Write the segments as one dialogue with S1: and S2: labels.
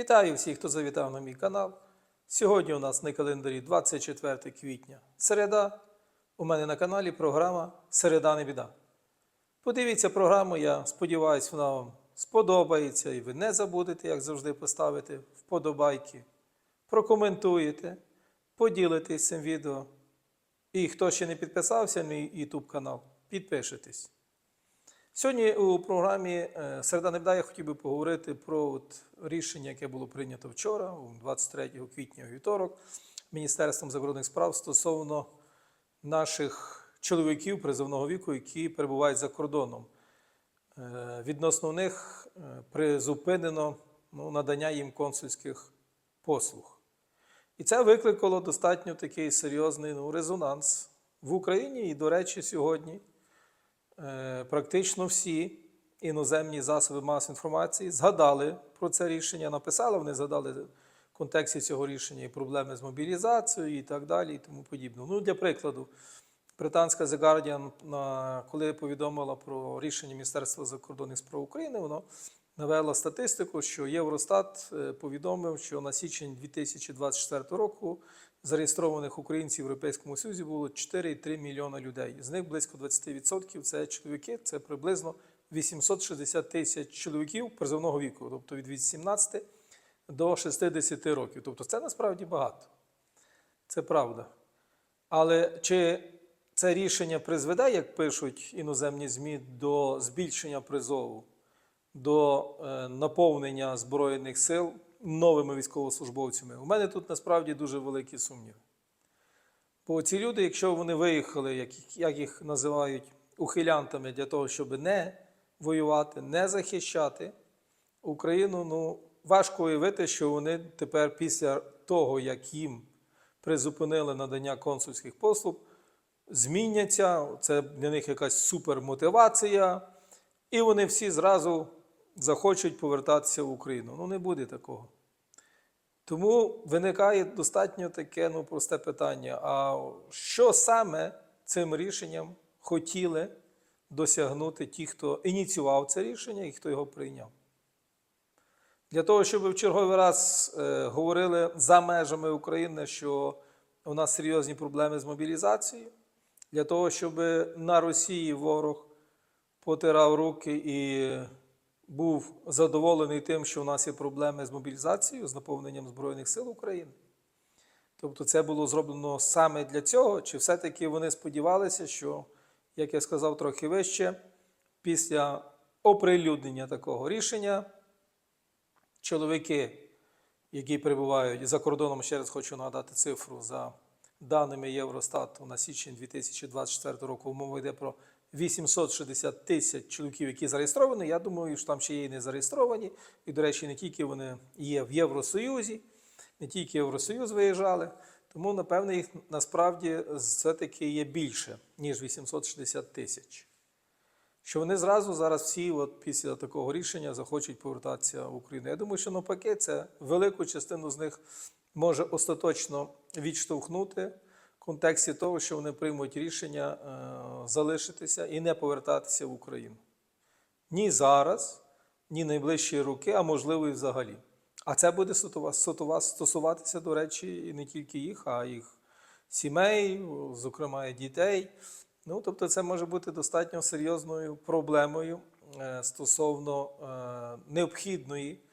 S1: Вітаю всіх, хто завітав на мій канал. Сьогодні у нас на календарі 24 квітня. Середа. У мене на каналі програма Середа не біда. Подивіться програму, я сподіваюся, вона вам сподобається і ви не забудете, як завжди, поставити вподобайки, прокоментуєте, поділитесь цим відео. І хто ще не підписався на мій YouTube канал, підпишитесь. Сьогодні у програмі е, Середа Невда я хотів би поговорити про от рішення, яке було прийнято вчора, 23 квітня вівторок, Міністерством закордонних справ стосовно наших чоловіків призовного віку, які перебувають за кордоном. Е, Відносно них е, призупинено ну, надання їм консульських послуг. І це викликало достатньо такий серйозний ну, резонанс в Україні. І, до речі, сьогодні практично всі іноземні засоби масової інформації згадали про це рішення, написали, вони згадали в контексті цього рішення і проблеми з мобілізацією і так далі, і тому подібне. Ну, для прикладу, британська The Guardian, коли повідомила про рішення Міністерства закордонних справ України, воно навела статистику, що Євростат е, повідомив, що на січень 2024 року зареєстрованих українців в Європейському Союзі було 4,3 мільйона людей. З них близько 20% це чоловіки, це приблизно 860 тисяч чоловіків призовного віку, тобто від 18 до 60 років. Тобто це насправді багато. Це правда. Але чи це рішення призведе, як пишуть іноземні ЗМІ, до збільшення призову, до е, наповнення Збройних сил новими військовослужбовцями? У мене тут насправді дуже великі сумніви. Бо ці люди, якщо вони виїхали, як, як їх називають, ухилянтами для того, щоб не воювати, не захищати Україну, ну важко уявити, що вони тепер після того, як їм призупинили надання консульських послуг, зміняться. Це для них якась супермотивація, і вони всі зразу захочуть повертатися в Україну. Ну не буде такого. Тому виникає достатньо таке ну, просте питання: а що саме цим рішенням хотіли досягнути ті, хто ініціював це рішення і хто його прийняв? Для того, щоб в черговий раз е, говорили за межами України, що у нас серйозні проблеми з мобілізацією, для того, щоб на Росії ворог потирав руки і був задоволений тим, що у нас є проблеми з мобілізацією, з наповненням Збройних сил України. Тобто це було зроблено саме для цього, чи все-таки вони сподівалися, що, як я сказав трохи вище, після оприлюднення такого рішення чоловіки, які перебувають за кордоном, ще раз хочу нагадати цифру за даними Євростату на січень 2024 року, мова йде про 860 тисяч чоловіків, які зареєстровані. Я думаю, що там ще є і не зареєстровані. І, до речі, не тільки вони є в Євросоюзі, не тільки Євросоюз виїжджали. Тому, напевне, їх насправді все-таки є більше, ніж 860 тисяч що вони зразу зараз всі, от після такого рішення, захочуть повертатися в Україну. Я думаю, що навпаки, це велику частину з них може остаточно відштовхнути контексті того, що вони приймуть рішення е, залишитися і не повертатися в Україну. Ні зараз, ні найближчі роки, а можливо і взагалі. А це буде стосуватися, до речі, і не тільки їх, а їх сімей, зокрема і дітей. Ну, тобто, це може бути достатньо серйозною проблемою е, стосовно е, необхідної,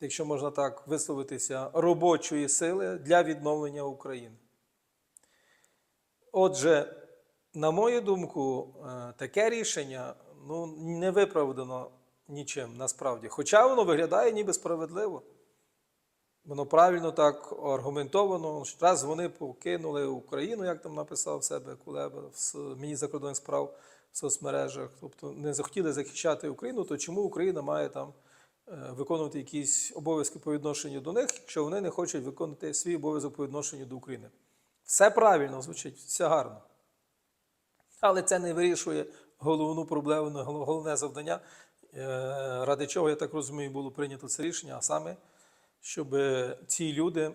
S1: якщо можна так висловитися, робочої сили для відновлення України. Отже, на мою думку, е, таке рішення ну, не виправдано нічим насправді. Хоча воно виглядає ніби справедливо. Воно правильно так аргументовано. Раз вони покинули Україну, як там написав себе Кулеба в міністр закордонних справ в соцмережах, тобто не захотіли захищати Україну, то чому Україна має там е, виконувати якісь обов'язки по відношенню до них, якщо вони не хочуть виконувати свій обов'язок по відношенню до України? Все правильно звучить, все гарно. Але це не вирішує головну проблему, головне завдання, е, ради чого, я так розумію, було прийнято це рішення, а саме, щоб ці люди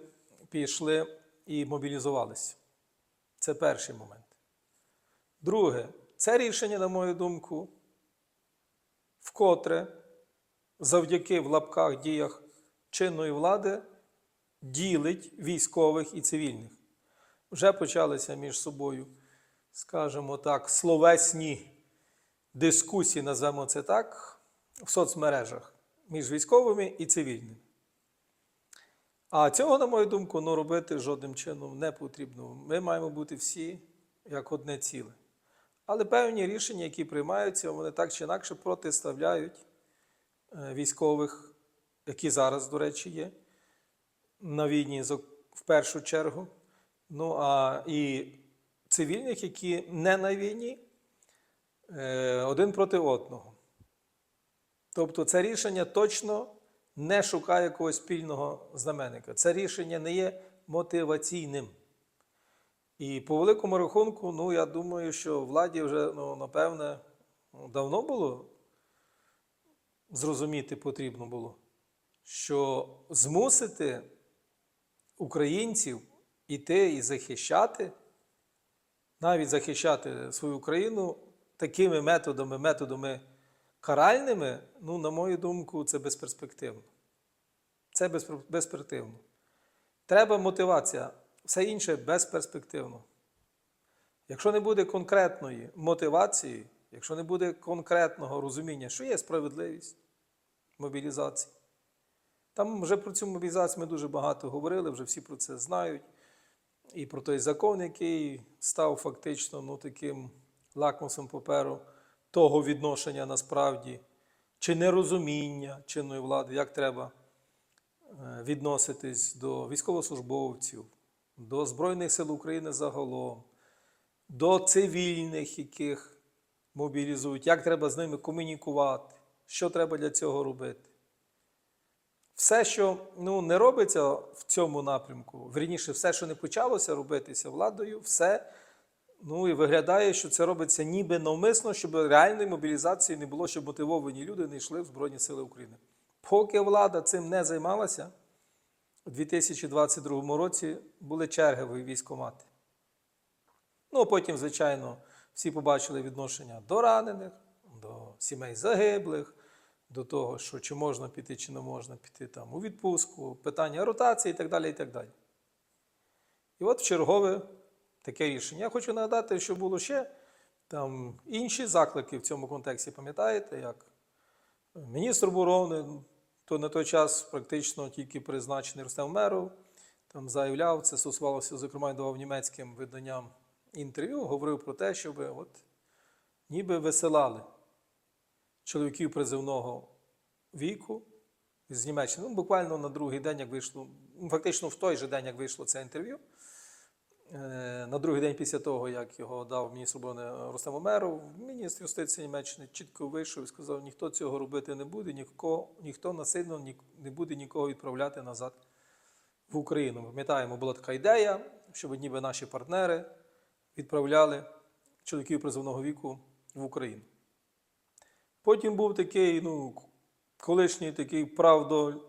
S1: пішли і мобілізувалися. Це перший момент. Друге, це рішення, на мою думку, вкотре завдяки в лапках діях чинної влади ділить військових і цивільних. Вже почалися між собою, скажімо так, словесні дискусії, назвемо це так, в соцмережах між військовими і цивільними. А цього, на мою думку, ну, робити жодним чином не потрібно. Ми маємо бути всі як одне ціле. Але певні рішення, які приймаються, вони так чи інакше протиставляють е, військових, які зараз, до речі, є на війні в першу чергу. Ну а і цивільних, які не на війні, е, один проти одного. Тобто це рішення точно не шукає якогось спільного знаменника. Це рішення не є мотиваційним. І по великому рахунку, ну я думаю, що владі вже, ну, напевне, ну, давно було зрозуміти потрібно було, що змусити українців іти і захищати, навіть захищати свою країну такими методами, методами каральними, ну, на мою думку, це безперспективно. Це безпер- безперспективно. Треба мотивація, все інше безперспективно. Якщо не буде конкретної мотивації, якщо не буде конкретного розуміння, що є справедливість мобілізації, там вже про цю мобілізацію ми дуже багато говорили, вже всі про це знають. І про той закон, який став фактично ну, таким лакмусом паперу того відношення насправді, чи нерозуміння чинної влади, як треба е, відноситись до військовослужбовців, до Збройних сил України загалом, до цивільних, яких мобілізують, як треба з ними комунікувати, що треба для цього робити. Все, що ну, не робиться в цьому напрямку, вірніше, все, що не почалося робитися владою, все ну, і виглядає, що це робиться ніби навмисно, щоб реальної мобілізації не було, щоб мотивовані люди не йшли в Збройні Сили України. Поки влада цим не займалася, у 2022 році були черги в військкомати. Ну, потім, звичайно, всі побачили відношення до ранених, до сімей загиблих, до того, що чи можна піти, чи не можна піти там у відпустку, питання ротації і так далі. І так далі. І от чергове таке рішення. Я хочу нагадати, що було ще там інші заклики в цьому контексті, пам'ятаєте, як міністр оборони, то на той час практично тільки призначений Рустем Меров, там заявляв, це стосувалося, зокрема, давав німецьким виданням інтерв'ю, говорив про те, щоб от ніби висилали чоловіків призивного віку з Німеччини. Ну, буквально на другий день, як вийшло, ну, фактично в той же день, як вийшло це інтерв'ю, е, на другий день після того, як його дав міністр оборони Рустем Умеров, міністр юстиції Німеччини чітко вийшов і сказав, ніхто цього робити не буде, ніхто, ніхто насильно не буде нікого відправляти назад в Україну. Пам'ятаємо, була така ідея, щоб ніби наші партнери відправляли чоловіків призовного віку в Україну. Потім був такий, ну, колишній такий правдоруб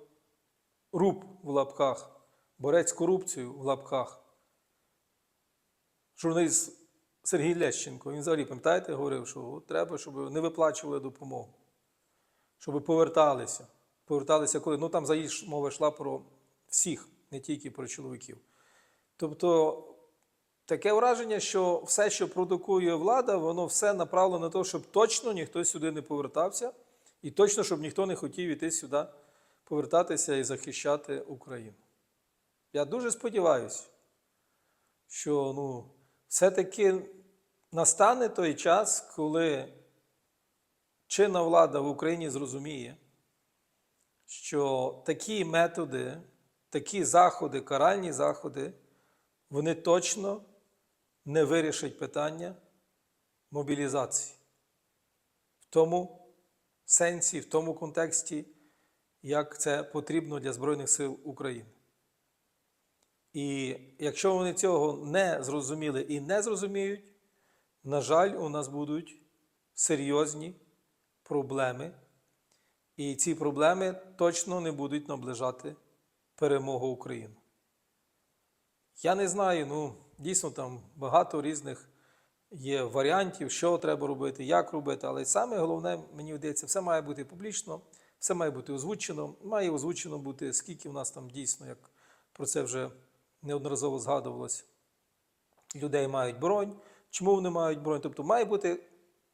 S1: в лапках, борець з корупцією в лапках. Журналіст Сергій Лещенко, він взагалі, пам'ятаєте, говорив, що треба, щоб не виплачували допомогу, щоб поверталися. Поверталися коли. Ну там взагалі мова йшла про всіх, не тільки про чоловіків. Тобто таке враження, що все, що продукує влада, воно все направлено на те, щоб точно ніхто сюди не повертався, і точно, щоб ніхто не хотів іти сюди повертатися і захищати Україну. Я дуже сподіваюся, що ну, все-таки настане той час, коли чинна влада в Україні зрозуміє, що такі методи, такі заходи, каральні заходи, вони точно не вирішать питання мобілізації. В тому сенсі, в тому контексті, як це потрібно для Збройних сил України. І якщо вони цього не зрозуміли і не зрозуміють, на жаль, у нас будуть серйозні проблеми. І ці проблеми точно не будуть наближати перемогу України. Я не знаю, ну дійсно там багато різних є варіантів, що треба робити, як робити, але саме головне, мені здається, все має бути публічно, Все має бути озвучено. Має озвучено бути, скільки в нас там дійсно, як про це вже неодноразово згадувалось, людей мають бронь, чому вони мають бронь. Тобто має бути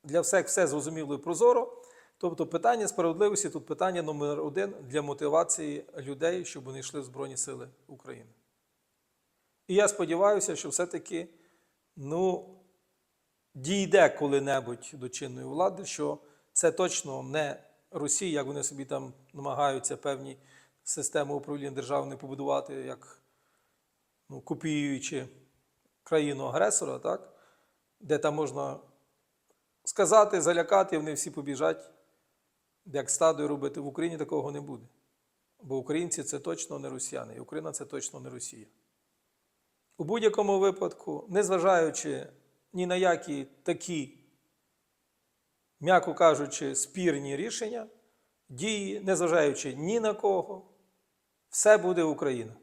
S1: для всіх все зрозуміло і прозоро. Тобто питання справедливості тут питання номер один для мотивації людей, щоб вони йшли в Збройні Сили України. І я сподіваюся, що все-таки ну, дійде коли-небудь до чинної влади, що це точно не Росія, як вони собі там намагаються певні системи управління державної побудувати, як ну, копіюючи країну агресора, так? де там можна сказати, залякати, і вони всі побіжать, як стадо робити. В Україні такого не буде. Бо українці це точно не росіяни, і Україна це точно не Росія. У будь-якому випадку, незважаючи ні на які такі, м'яко кажучи, спірні рішення, дії, незважаючи ні на кого, все буде Україна.